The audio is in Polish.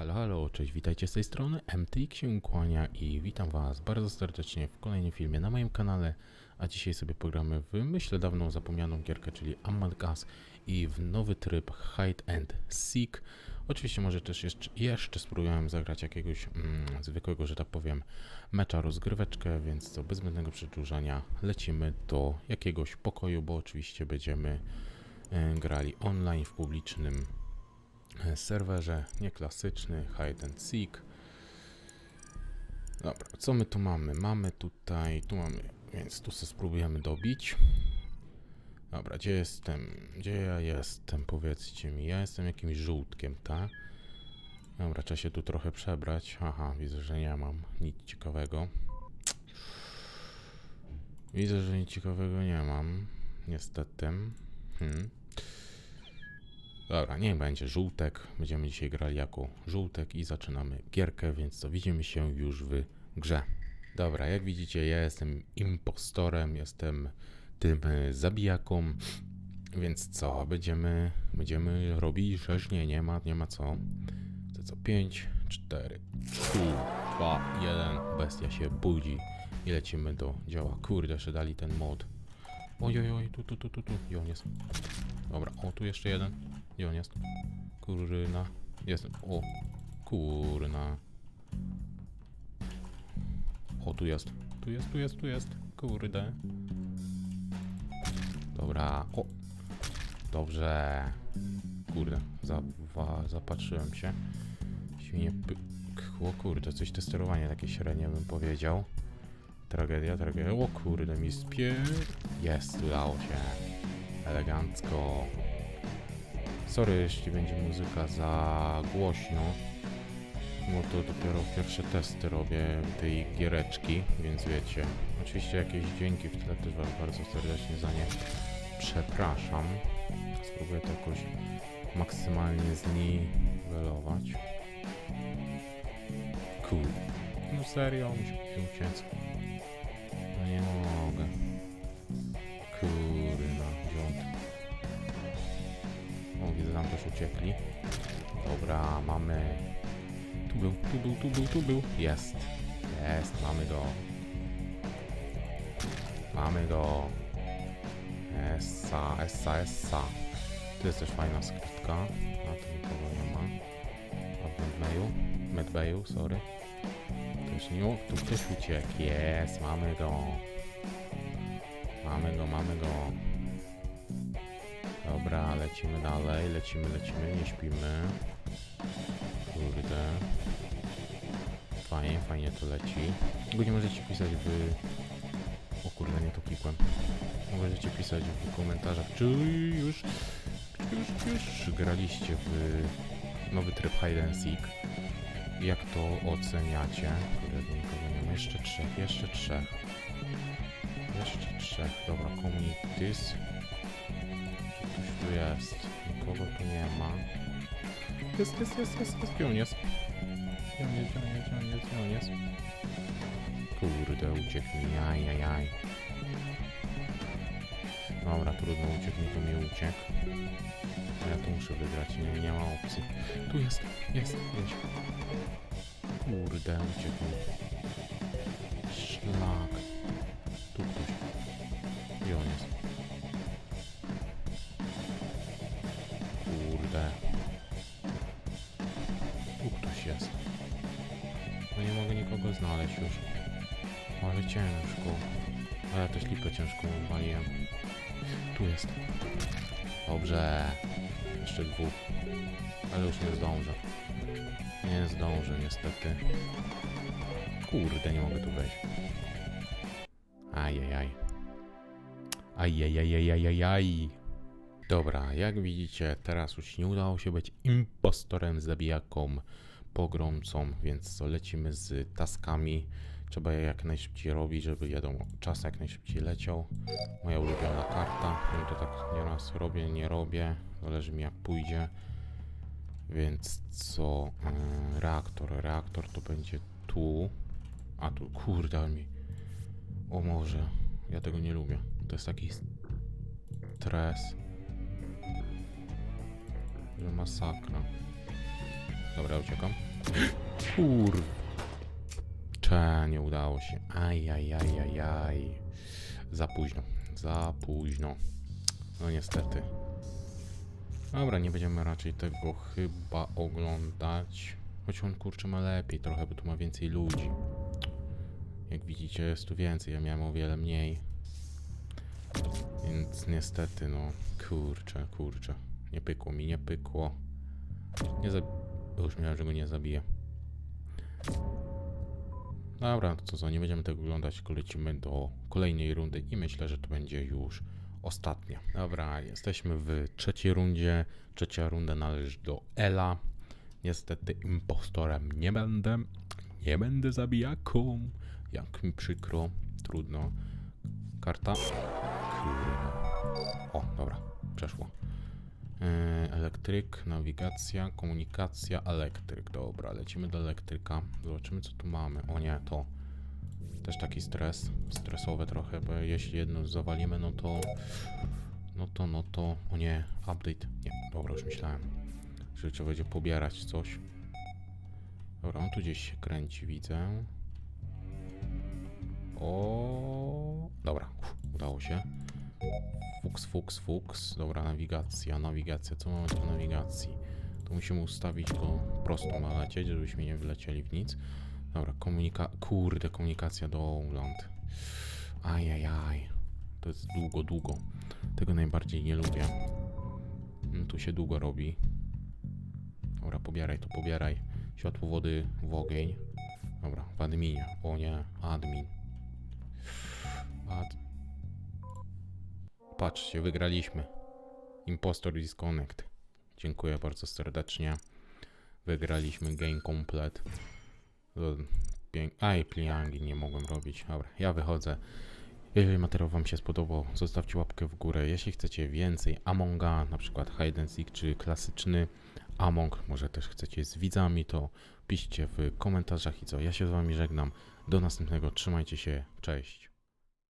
Halo, halo, cześć, witajcie z tej strony, MTX się kłania i witam was bardzo serdecznie w kolejnym filmie na moim kanale, a dzisiaj sobie pogramy w, myślę, dawną zapomnianą gierkę, czyli Among Us i w nowy tryb Hide and Seek. Oczywiście może też jeszcze, jeszcze spróbowałem zagrać jakiegoś mm, zwykłego, że tak powiem, mecza rozgryweczkę, więc co, bez zbędnego przedłużania lecimy do jakiegoś pokoju, bo oczywiście będziemy e, grali online w publicznym serwerze, nieklasyczny, hide and seek. Dobra, co my tu mamy? Mamy tutaj, tu mamy, więc tu sobie spróbujemy dobić. Dobra, gdzie jestem? Gdzie ja jestem? Powiedzcie mi, ja jestem jakimś żółtkiem, tak? Dobra, trzeba się tu trochę przebrać. Aha, widzę, że nie mam nic ciekawego. Widzę, że nic ciekawego nie mam. Niestety. Hmm. Dobra, niech będzie żółtek. Będziemy dzisiaj grali jako żółtek i zaczynamy gierkę, więc co widzimy się już w grze. Dobra, jak widzicie, ja jestem impostorem, jestem tym e, zabijaką, więc co, będziemy, będziemy robić rzeźnie, nie ma, nie ma co. To co, 5, 4, 3, 2, 1, bestia się budzi i lecimy do działa. Kurde, jeszcze dali ten mod. Oj, oj, oj, tu, tu, tu, tu, tu, i on jest. Dobra, o, tu jeszcze jeden. Gdzie on jest? Kurna. Jestem. O, kurna. O, tu jest. Tu jest, tu jest, tu jest. Kurde. Dobra. O. Dobrze. Kurde. Zawa, zapatrzyłem się. Świnie py... O kurde, coś te sterowanie takie średnie bym powiedział. Tragedia, tragedia. O kurde, mi spie... Jest, udało się. Elegancko. Sorry, jeśli będzie muzyka za głośno. Bo to dopiero pierwsze testy robię tej giereczki, więc wiecie. Oczywiście jakieś dźwięki w tle też was bardzo serdecznie za nie przepraszam. Spróbuję to jakoś maksymalnie zniwelować. Cool. No serio, muszę uciec. Nie mogę. Kurna, rząd. O, widzę, tam też uciekli. Dobra, mamy... Tu był, tu był, tu był, tu był. Jest. Jest, mamy go. Mamy go. Essa, essa, essa. Tu jest też fajna skrytka. A tu nikogo nie ma. A w Medbayu? Medbayu, sorry. Też nie... O, tu ktoś uciekł. Jest, mamy go. Mamy go, mamy go. Dobra, lecimy dalej, lecimy, lecimy, nie śpimy. Kurde. Fajnie, fajnie to leci. Tylko nie możecie pisać w... O kurde, nie to klikłem. Możecie pisać w komentarzach, czy już, już, już graliście w nowy tryb Hide and Seek. Jak to oceniacie? Kurde, nikogo nie ma. Jeszcze trzech, jeszcze trzech. Jeszcze trzech. Dobra, communities. Czy ktoś tu jest? Nikogo tu nie ma. Jest, jest, jest, jest, jest. On jest, gdzie on jest? Kurde, uciekł mi, ajajaj. Dobra, trudno, uciekł mi, to mi uciekł. Tu muszę wygrać, nie, nie ma opcji. Tu jest, jest, jest. Kurde, uciekł. Szlak. Tu ktoś. Gdzie on jest? Kurde. Tu ktoś jest. No nie mogę nikogo znaleźć już. Ale ciężko. A ja też lipę ciężko uwaliłem. Tu jest. Dobrze. Jeszcze dwóch. Ale już nie zdążę. Nie zdążę niestety. Kurde, nie mogę tu wejść. Ajajaj. Ajajajajajajaj. Dobra, jak widzicie, teraz już nie udało się być impostorem, zabijaką, pogromcą, więc co, lecimy z taskami. Trzeba je jak najszybciej robić, żeby wiadomo, czas jak najszybciej leciał. Moja ulubiona karta, ja to tak nieraz robię, nie robię, zależy mi jak pójdzie. Więc co, yy, reaktor, reaktor to będzie tu, a tu, kurde mi, o może, ja tego nie lubię, to jest taki stres, że masakra. Dobra, uciekam. Kur... Cze, nie udało się. Aj, aj, aj, aj, aj. Za późno. Za późno. No niestety. Dobra, nie będziemy raczej tego chyba oglądać. Choć on kurczę ma lepiej trochę, bo tu ma więcej ludzi. Jak widzicie jest tu więcej, ja miałem o wiele mniej. Więc niestety, no kurczę, kurczę. Nie pykło mi, nie pykło. Nie Już miałem, że go nie zabiję. Dobra, to co, nie będziemy tego oglądać, tylko lecimy do kolejnej rundy i myślę, że to będzie już ostatnia. Dobra, jesteśmy w trzeciej rundzie. Trzecia runda należy do Ela. Niestety impostorem nie będę. Nie będę zabijaką. Jak mi przykro. Trudno. Karta. O, dobra, przeszło. Yy, elektryk, nawigacja, komunikacja, elektryk. Dobra, lecimy do elektryka. Zobaczymy, co tu mamy. O nie, to też taki stres. Stresowe trochę, bo jeśli jedno zawalimy, no to. No to, no to. O nie, update. Nie, dobra, już myślałem, że trzeba będzie pobierać coś. Dobra, on tu gdzieś się kręci, widzę. O, dobra, uff, udało się. Fuks, fuks, fuks. Dobra, nawigacja, nawigacja. Co mamy tu nawigacji? Tu musimy ustawić go prosto ma lecieć, żebyśmy nie wlecieli w nic. Dobra, komunika... Kurde, komunikacja do Oland. Ajajaj. To jest długo, długo. Tego najbardziej nie lubię. Mm, Tu się długo robi. Dobra, pobieraj to, pobieraj. Światło wody w ogień. Dobra, w adminie. O nie, admin. Ad... Patrzcie, wygraliśmy. Impostor Disconnect. Dziękuję bardzo serdecznie. Wygraliśmy game komplet. Aj, pliangi nie mogłem robić. Dobra, ja wychodzę. Jeżeli materiał Wam się spodobał, zostawcie łapkę w górę. Jeśli chcecie więcej Amonga, na przykład Hide and Seek czy klasyczny Among, może też chcecie z widzami, to piszcie w komentarzach i co. Ja się z Wami żegnam. Do następnego. Trzymajcie się. Cześć.